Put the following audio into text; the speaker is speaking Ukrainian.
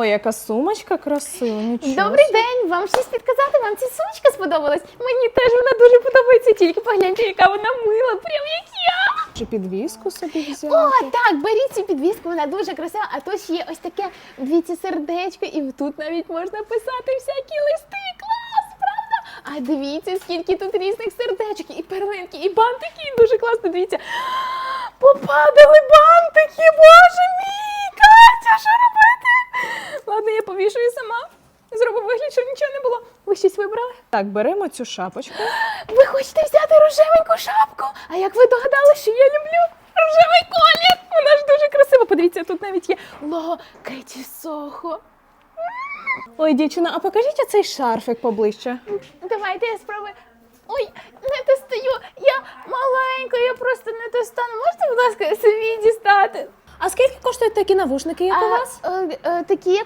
Ой, яка сумочка красива, нічого. Добрий день! Вам щось підказати? Вам ця сумочка сподобалась? Мені теж вона дуже подобається. Тільки погляньте, яка вона мила, прям як я. Чи підвіску собі взяти? О, так, беріть цю підвіску, вона дуже красива. А тут ще є ось таке дивіться сердечко, і тут навіть можна писати всякі листи. Клас, правда? А дивіться, скільки тут різних сердечок, і перлинки, і бантики, і дуже класно. Дивіться. Попадали бантики, повішую сама. Зроблю вигляд, що нічого не було. Ви щось вибрали? Так, беремо цю шапочку. Ви хочете взяти рожевеньку шапку? А як ви догадали, що я люблю рожевий колір? Вона ж дуже красива. Подивіться, тут навіть є лого Кеті Сохо. Ой, дівчина, а покажіть оцей шарфик поближче. Давайте я спробую. Ой, не достаю. Я маленька, я просто не достану. Можете, будь ласка, собі дістати? А скільки коштують такі навушники, як у вас? е, е, такі,